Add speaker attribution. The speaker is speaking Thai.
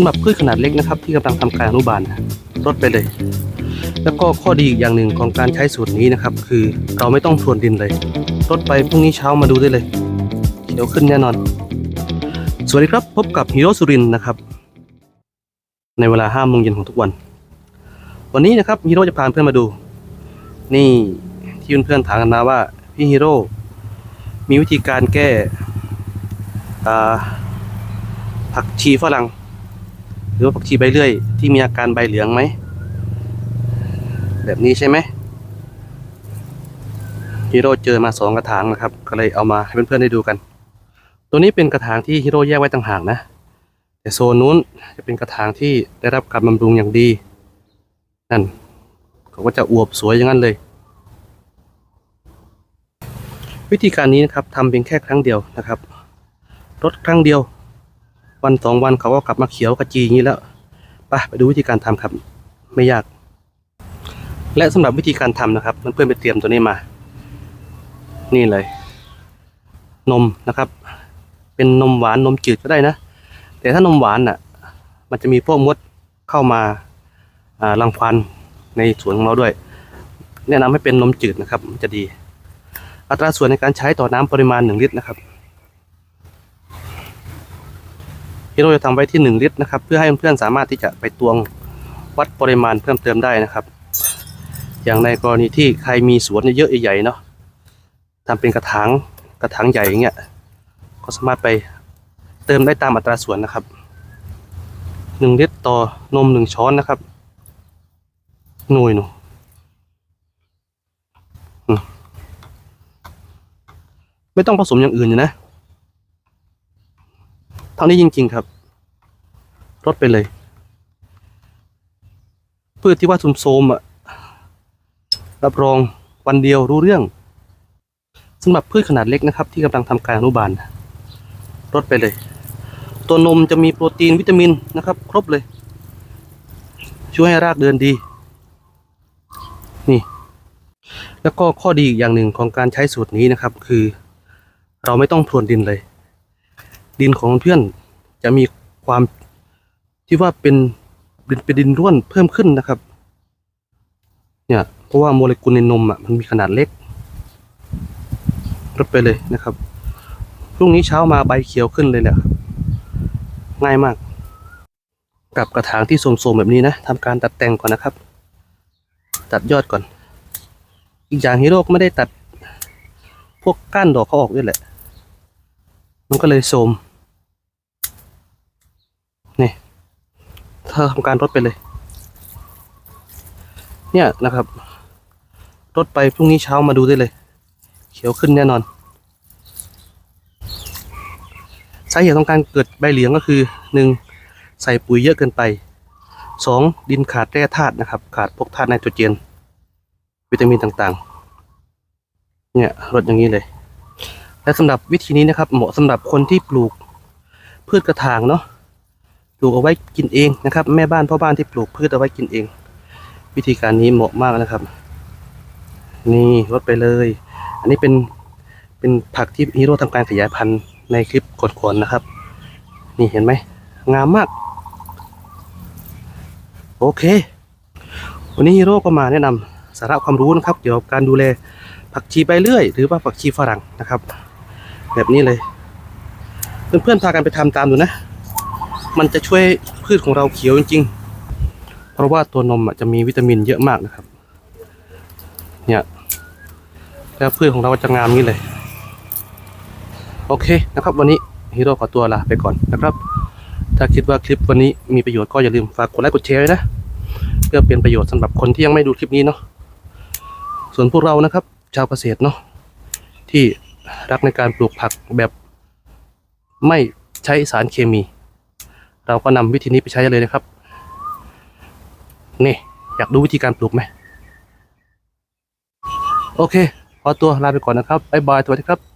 Speaker 1: ำหรับพืชขนาดเล็กนะครับ ที่กำลังทำการอนุบาลลดไปเลย แล้วก็ข้อดีอีกอย่างหนึ่งของการใช้สูตรนี้นะครับ คือเราไม่ต้องพรวนดินเลยลดไปพรุ่งนี้เช้ามาดูได้เลยเขียวขึ้นแน่นอน สวัสดีครับพบกับฮีโร่สุรินนะครับ ในเวลาห้าโมงเย็นของทุกวัน วันนี้นะครับฮีโร่จะพาเพื่อนมาดู นี่ที่เพื่อนๆถามกันมาว่าพี่ฮีโร่มีวิธีการแก้อ่ผักชีฝรั่ง รือว่าผักชีใบเลื่อยที่มีอาการใบเหลืองไหม แบบนี้ใช่ไหมฮีโร่เจอมาสองกระถางนะครับ ก็เลยเอามาให้เพื่อนๆได้ดูกัน ตัวนี้เป็นกระถางที่ฮีโร่แยกไว้ต่างหากนะ แต่โซนนู้นจะเป็นกระถางที่ได้รับการบำรุงอย่างดี นั่นเขาก็จะอวบสวยอย่างนั้นเลย วิธีการนี้นะครับทำเพียงแค่ครั้งเดียวนะครับรดครั้งเดียว วันสองวันเขาก็กลับมาเขียวกระจีอย่างนี้แล้วไปไปดูวิธีการทำครับ ไม่ยาก และสำหรับวิธีการทำนะครับเพื่อนๆไปเตรียมตัวนี้มา นี่เลย นมนะครับ เป็นนมหวานนมจืดก็ได้นะ แต่ถ้านมหวานอะ มันจะมีพวกมดเข้ามาอ่ารังควานในสวนของเราด้วย แนะนำให้เป็นนมจืดนะครับจะดี อัตราส่วนในการใช้ต่อน้ำปริมาณ 1 ลิตรนะครับ ที่เราจะทำไว้ที่ 1 ลิตรนะครับ เพื่อให้เพื่อนๆสามารถที่จะไปตวงวัดปริมาณเพิ่มเติมได้นะครับ อย่างในกรณีที่ใครมีสวนเยอะใหญ่ๆเนาะทำเป็นกระถางกระถางใหญ่อย่างเงี้ยก็สามารถไปเติมได้ตามอัตราส่วนนะครับ 1 ลิตรต่อนม 1 ช้อนนะครับหน่วยหนูไม่ต้องผสมอย่างอื่นอยู่นะ ท่านี้จริง ๆ ครับลดไปเลย พืชที่ว่าซุมโซมอะรับรองวันเดียวรู้เรื่องสำหรับพืชขนาดเล็กนะครับ ที่กำลังทำการอนุบาลลดไปเลย ตัวนมจะมีโปรตีนวิตามินนะครับ ครบเลย ช่วยให้รากเดินดี นี่ แล้วก็ข้อดีอีกอย่างหนึ่งของการใช้สูตรนี้นะครับ คือ เราไม่ต้องพรวนดินเลย ดินของเพื่อน จะมีความที่ว่าเป็นเป็นดินร่วนเพิ่มขึ้นนะครับ เนี่ยเพราะว่าโมเลกุลในนมอะมันมีขนาดเล็กลดไปเลยนะครับพรุ่งนี้เช้ามาใบเขียวขึ้นเลยแหละง่ายมาก กับกระถางที่โสมๆแบบนี้นะทำการตัดแต่งก่อนนะครับ ตัดยอดก่อน อีกอย่างฮีโร่ก็ไม่ได้ตัดพวกก้านดอกเขาออกด้วยแหละ มันก็เลยโทรมนี่ถ้าทำการรดไปเลย เนี่ยนะครับรดไปพรุ่งนี้เช้ามาดูได้เลย เขียวขึ้นแน่นอนสาเหตุของการเกิดใบเหลืองก็คือหนึ่งใส่ปุ๋ยเยอะเกินไปสองดินขาดแร่ธาตุนะครับ ขาดพวกธาตุไนโตรเจน วิตามินต่างๆ เนี่ยรดอย่างนี้เลย และสำหรับวิธีนี้นะครับ เหมาะสำหรับคนที่ปลูกพืชกระถางเนาะ ลูกเอาไว้กินเองนะครับ แม่บ้านพ่อบ้านที่ปลูกพืชเอาไว้กินเอง วิธีการนี้เหมาะมากนะครับ นี่ลดไปเลย อันนี้เป็นเป็นผักที่ฮีโร่ทำการขยายพันธุ์ในคลิปก่อนนะครับ นี่เห็นไหมงามมาก โอเค วันนี้ฮีโร่ก็มาแนะนำสาระความรู้นะครับ เกี่ยวกับการดูแลผักชีใบเลื่อย หรือว่าผักชีฝรั่งนะครับ แบบนี้เลย เพื่อนๆพากันไปทำตามดูนะ มันจะช่วยพืชของเราเขียวจริง ๆ เพราะว่าตัวนมจะมีวิตามินเยอะมากนะครับ เนี่ยแล้วพืชของเราจะงามนี้เลย โอเคนะครับ วันนี้ฮีโร่ขอตัวลาไปก่อนนะครับ ถ้าคิดว่าคลิปวันนี้มีประโยชน์ก็อย่าลืมฝากกดไลค์กดแชร์นะ เพื่อเป็นประโยชน์สำหรับคนที่ยังไม่ดูคลิปนี้เนาะ ส่วนพวกเรานะครับ ชาวเกษตรเนาะที่รักในการปลูกผักแบบไม่ใช้สารเคมี เราก็นำวิธีนี้ไปใช้เลยนะครับ นี่อยากดูวิธีการปลูกไหม โอเค ขอตัวลาไปก่อนนะครับบ๊ายบายสวัสดีครับ